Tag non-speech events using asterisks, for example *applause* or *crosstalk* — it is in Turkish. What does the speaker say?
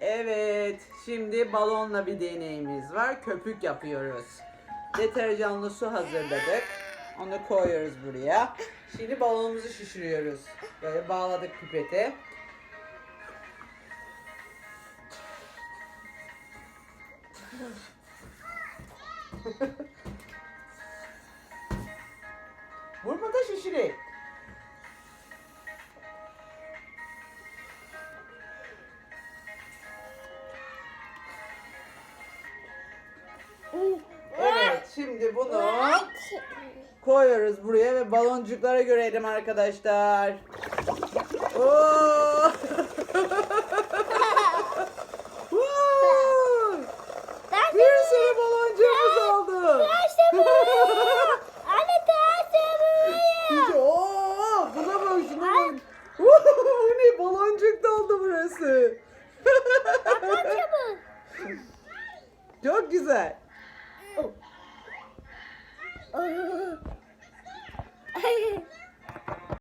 Evet, şimdi balonla bir deneyimiz var. Köpük yapıyoruz. Deterjanlı su hazırladık. Onu koyuyoruz buraya. Şimdi balonumuzu şişiriyoruz. Böyle bağladık pipete. Vurma *laughs* da şişireyim. Evet, şimdi bunu koyuyoruz buraya ve baloncuklara görelim arkadaşlar. Oo! *laughs* Bir sürü baloncukumuz oldu. Anne İşte, *laughs* Oo, buna bak şuna bak. Ne baloncuk doldu burası. Çok güzel. Ay.